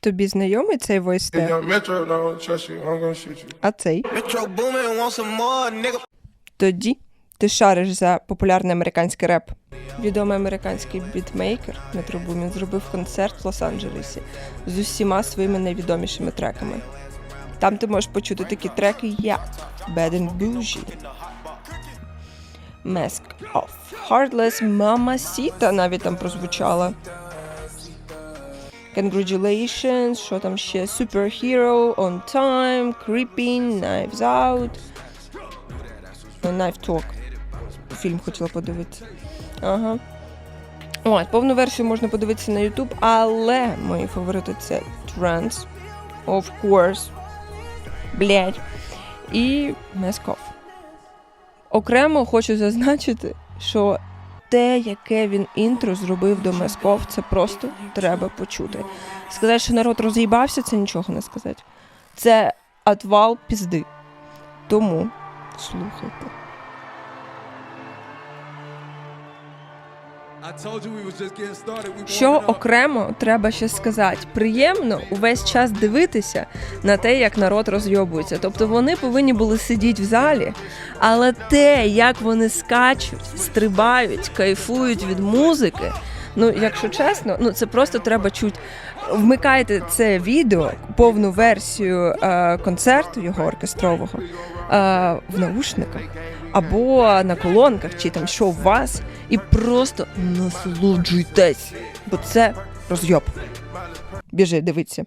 Тобі знайомий цей войс If young Metro don't trust you, I'm gonna shoot you. А цей? Тоді ти шариш за популярний американський реп. Відомий американський бітмейкер Метро Бумін зробив концерт в Лос-Анджелесі з усіма своїми найвідомішими треками. Там ти можеш почути такі треки, як Bad and Bougie, Mask Off, Heartless, Mamacita навіть там прозвучала. Congratulations, що там ще Superhero, On Time, Creeping, Knives Out. Knife Talk. Фільм хотіла подивитися. Ага. От, повну версію можна подивитися на YouTube, але мої фаворити це Trance, of course. Блять. І Mask Off. Окремо хочу зазначити, що те, яке він інтро зробив до Месков, це просто треба почути. Сказати, що народ роз'їбався, це нічого не сказати. Це отвал пізди. Тому слухайте. Що окремо треба ще сказати? Приємно увесь час дивитися на те, як народ розйобується. Тобто вони повинні були сидіти в залі, але те, як вони скачуть, стрибають, кайфують від музики. Ну, якщо чесно, ну це просто треба чути. Вмикайте це відео, повну версію е, концерту його оркестрового е, в наушниках або на колонках, чи там що у вас, і просто насолоджуйтесь, бо це розйоб. Біжи, дивіться.